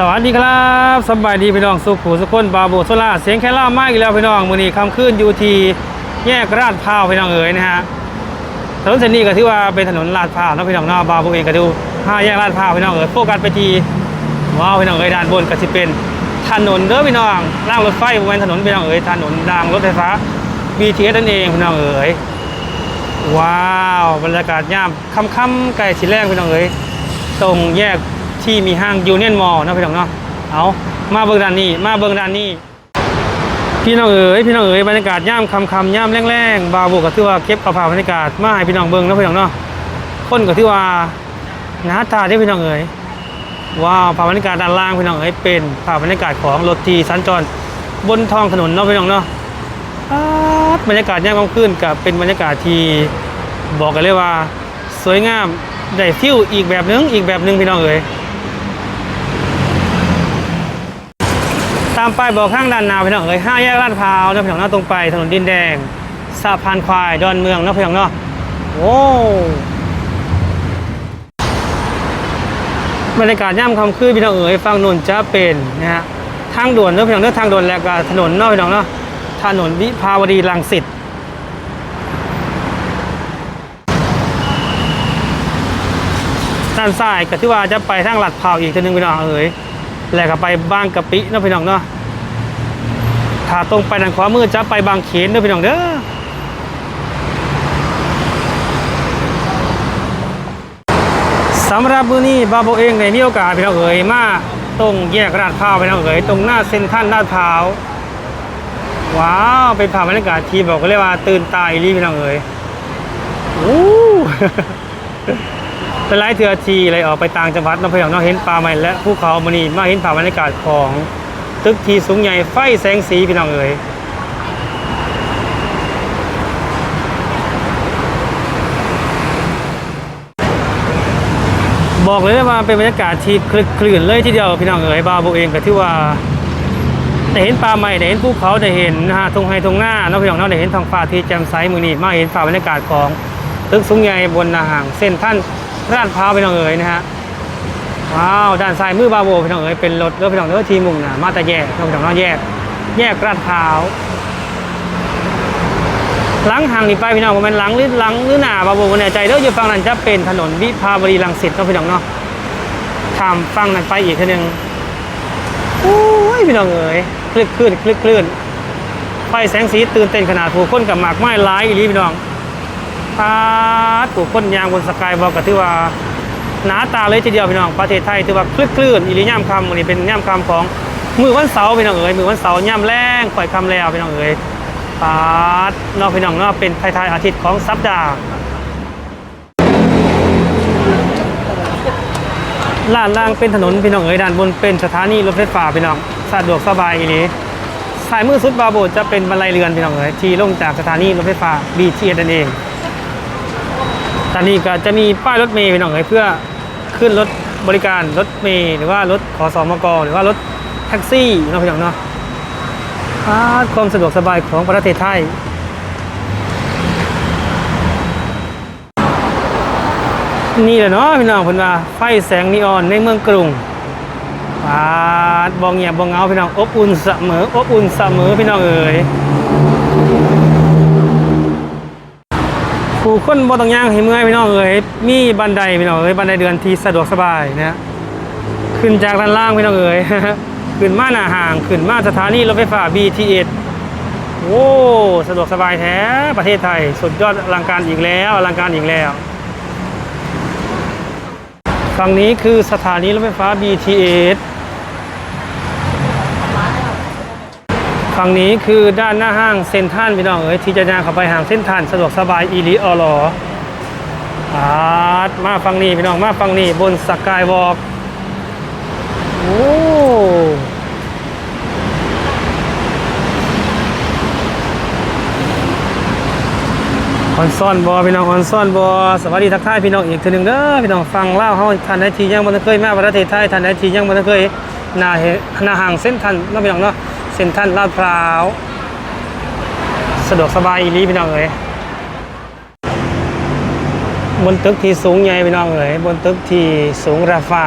สวัสดีครับสบายดีพี่น้องสุขุสุขคนบาโบโซล่าเสียงแค่ล่ามาอีกแล้วพี่น้องมือนี้คำขึ้นยูทีแยกราดพร้าวพี่น้องเอ๋ยนะฮะถนนเส้นนี้ก็ถือว่าเป็นถนนลาดพร้าวนะพี่น้องเนาะบาโบเองก็ดูห้าแยกลาดพร้าวพี่น้องเอ๋ยโฟกัสไปทีว้าวพี่น้องเอ๋ยด้านบนก็จะเป็นถนนเด้อพี่น้องล่างรถไฟบริเวณถนนพี่น้องเอ๋ยถนนรางรถไฟฟ้า BTS นั่นเองพี่น้องเอ๋ยว้าวบรรยากาศย่ามค่ำๆใกล้สิแรงพี่น้องเอ๋ยตรงแยก ที่มีห้างยูเนียนมอลล์นะพี่น้องเนาะเอามาเบิ่งด้านนี้ มาเบิ่งด้านนี้พี่น้องเอ๋ยพี่น้องเอ๋ยบรรยากาศย่ามคำคำย่ามแรงๆบาบุกก็ถือว่าเก็บเอาภาบรรยากาศมาให้พี่น้องเบิ่งนะพี่น้องเนาะคนก็ถือว่าหน้าตาได้อพี่น้องเอ๋ยว้าวภาพบรรยากาศด้านล่างพี่น้องเอ๋ยเป็นภาพบรรยากาศของรถทีสัญจรบนท้องถนนเนาะพี่น้องเนาะบรรยากาศย่ามค่ำคืนกับเป็นบรรยากาศที่บอกกันเลยว่า สวยงามได้ฟิวอีกแบบนึงอีกแบบนึงพี่น้องเอ๋ย ตามป้ายบอกข้างด้านหนาพี่น้องเอ๋ยห้าแยกลาดพร้าวนะพี่น้องเนาะตรงไปถนนดินแดงสะพานควายดอนเมืองนาะพี่น้องเนาะโอ้บรรยากาศย่ำคำคืนพี่น้องเอ๋ยฟังนนจะเป็นนะฮะทางด่วนเนาะพี่น้องเนาะทางด่วนแล้วก็ถนนเนาะพี่น้องเนาะถนนวิภาวดีรังสิตด้านซ้ายก็ที่ว่าจะไปทางหลัดเผาวอีกทีหนึงพี่น้องเอ๋ย แล้วก็ไปบางกะปิเนาะพี่น้องเนาะถ้าตรงไปทางขวามือจะไปบางเขนเด้อพี่น้องเด้อสำหรับมือนี้บาโบเองได้มีโอกาสพี่น้องเอ๋ยมาตรงแยกลาดพร้าวพี่น้องเอ๋ยตรงหน้าเซ็นทรัลลาดพร้าวว้าวเป็นภาพบรรยากาศที่บอกกันเลยว่าตื่นตาอีหลีพี่น้องเอ๋ยอู้ เป็นไลฟ์เทือทีเลยออกไปต่างจังหวัดน้องพี่น้องเนาะเห็นป่าใหม่และภูเขามานี่มาเห็นภาพบรรยากาศของตึกทีสูงใหญ่ไฟแสงสีพี่น้องเอ๋ยบอกเลยว่าเป็นบรรยากาศที่คลึกคลื่นเลยทีเดียวพี่น้องเอ๋ยบาโบเองก็ที่ว่าได้เห็นป่าใหม่ได้เห็นภูเขาได้เห็นนะฮะทงไฮทงหน้าเนาะพี่น้องเนาะได้เห็นท้องฟ้าที่แจ่มใสมือนี้มาเห็นภาบรรยากาศของตึกสูงใหญ่บนหนาห่างเส้นท่าน ร้านพร้าวพี่น้องเอ๋ยนะฮะว้าวด้านซ้ายมือบาโบพี่น้องเอ๋ยเป็นรถเรือพี่น้องเอ๋ยทีมุ่งหน้ามาแต่แยกน้องพี่น้องแยก แยกรานพร้าวหลังห่างนี่ไปพี่น้องว่ามันหลังหรือหลังหรือหน้าบาโบไม่แน่ใจเด้ออยู่ฝั่งนั้นจะเป็นถนนวิภาวดีรังสิตเนาะพี่น้องเนาะข้ามฝั่งนั้นไปอีกทีหนึงโอ้ยพี่น้องเอ๋ยคลึกคลื่นคลึกคลื่นไฟแสงสีตื่นเต้นขนาดผู้คนกับหมากไม้หลายอีหลีพี่น้อง พาถูกคนยางบนสกายวอลกก็ถือว่าหนาตาเลยทีเดียวพี่น้องประเทศไทยถือว่าคลื่นคลื่นอิริย่ามคำวันนี้เป็นย่ามคำของมือวันเสาร์พี่น้องเอ๋ยมือวันเสาร์ย่ามแรงปล่อยคำแล้วพี่น้องเอ๋ยปาดนอกพี่น้องนอกเป็นไทยๆอาทิตย์ของสัปดาห์ลานล่างเป็นถนนพี่น้องเอ๋ยด้านบนเป็นสถานีรถไฟฟ้าพี่น้องสะดวกสบายอีนี้สายมือสุดบาโบจะเป็นบันไดเรือนพี่น้องเอ๋ยที่ลงจากสถานีรถไฟฟ้า BTS นั่นเอง ตอนนี้ก็จะมีป้ายรถเมย์ไปหน่อยเพื่อขึ้นรถบริการรถเมย์หรือว่ารถขอสอมกหรือว่ารถแท็กซี่เนาะพี่น้องเนาะความสะดวกสบายของประเทศไทยนี่แหละเนาะพี่น้องเพิ่นว่าไฟแสงนีออนในเมืองกรุงปาดบองเงียบบองเงาพี่น้องอบอุ่นเสมออบอุ่นเสมอพี่น้องเอ๋ย ผู้คนบ่ต้องย่างให้เมื่อยพี่น้องเอ๋ยมีบันไดพี่น้องเอ๋ยบันไดเดือนที่สะดวกสบายนะขึ้นจากด้านล่างพี่น้องเอ๋ยขึ้นมาหน้าห่างขึ้นมาสถานีรถไฟฟ้า BTS โอ้สะดวกสบายแท้ประเทศไทย สุดยอดอลังการอีกแล้วอลังการอีกแล้วฝั่งนี้คือสถานีรถไฟฟ้า BTS ฝั่งนี้คือด้านหน้าห้างเซ็นทรัลพี่น้องเอ๋ยที่จะย่างเข้าไปห้างเซ็นทรัลสะดวกสบายอีลีออลออาดมาฝั่งนี้พี่น้องมาฝั่งนี้บนสกายวอล์กโอ้ออนซ่อนบอพี่น้องออนซ่อนบอสวัสดีทักทายพี่น้องอีกทีหนึ่งเด้อพี่น้องฟังเล่าเฮาทันได้ทียังบ่ได้เคยมาประเทศไทยทันได้ทียังบ่ได้เคยหน้าเฮหน้าห้างเซ็นทรัลเนาะพี่น้องเนาะ เซ็นทรัลลาดพร้าว สะดวกสบายอีหลีพี่น้องเอ๋ยบนตึกที่สูงใหญ่พี่น้องเอ๋ยบนตึกที่สูงราฟา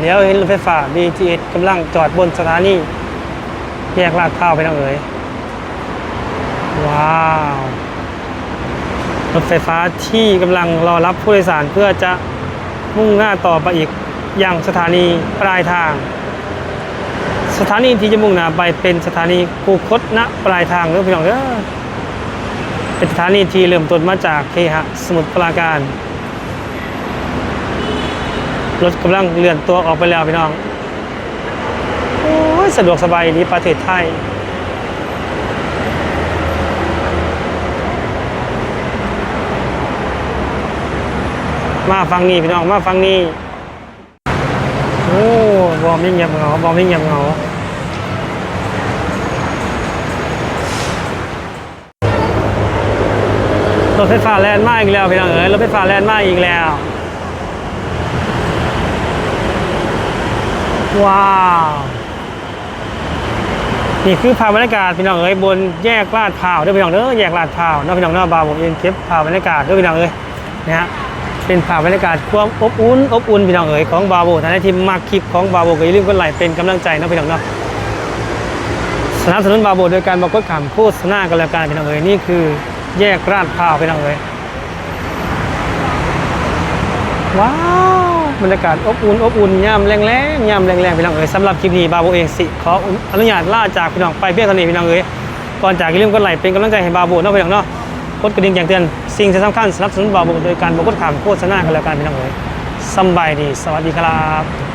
เดี๋ยวเห็นรถไฟฟ้า BTS กำลังจอดบนสถานีแยกลาดพร้าวไปน้องเอ๋ยว้าวรถไฟฟ้าที่กำลังรอรับผู้โดยสารเพื่อจะมุ่งหน้าต่อไปอีกอย่างสถานีปลายทาง สถานีที่จะมุ่งหน้าไปเป็นสถานีคูคตณปลายทางเด้อพี่น้องเด้อเป็นสถานีที่เริ่มต้นมาจากเคหะสมุทรปราการรถกำลังเลื่อนตัวออกไปแล้วพี่น้องโอ้ยสะดวกสบายดีประเทศไทยมาฟังนี่พี่น้องมาฟังนี่โอ้บอมยิ่งเงียบเหงาบอมยิ่งเงียบเหงา รถไฟฟ้าแล่นมาอีกแล้วพี่น้องเอ๋ยรถไฟฟ้าแล่นมาอีกแล้ว ว้าวนี่คือภาพบรรยากาศพี่น้องเอ๋ยบนแยกลาดพร้าวเด้วยพี่น้องเด้อแยกลาดพร้าวนาะพี่น้องเนาะบาวผมเองเก็บภาพบรรยากาศเด้วยพี่น้องเอ๋ยนะฮะเป็นภาพบรรยากาศความอบอุ่นอบอุ่นพี่น้องเอ๋ยของบาโบท่านที่มักคลิปของบาโบก็อย่าลืมกดไลค์เป็นกำลังใจนาะพี่น้องเนาะสนับสนุนบาโบโดยการบอกกดขำโฆษณากันแล้วกันพี่น้องเอ๋ยนี่คือ แยกลาดพร้าวพี่น้องเอ๋ยว้าวบรรยากาศอบอุ่นอบอุ่นยามแรงๆยามแรงๆพี่น้องเอ๋ยสำหรับคลิปนี้บาโบเองสิขออนุญาตล่าจากพี่น้องไปเพียงเท่านี้พี่น้องเอ๋ยก่อนจากอย่าลืมกดไลค์เป็นกำลังใจให้บาโบเนาะพี่น้องเนาะกดกระดิ่งแจ้งเตือนสิ่งที่สำคัญสนับสนุนบาบุโดยการบอกกดขามโฆษณากันแล้วกันพี่น้องเอ๋ยสบายดี สวัสดีครับ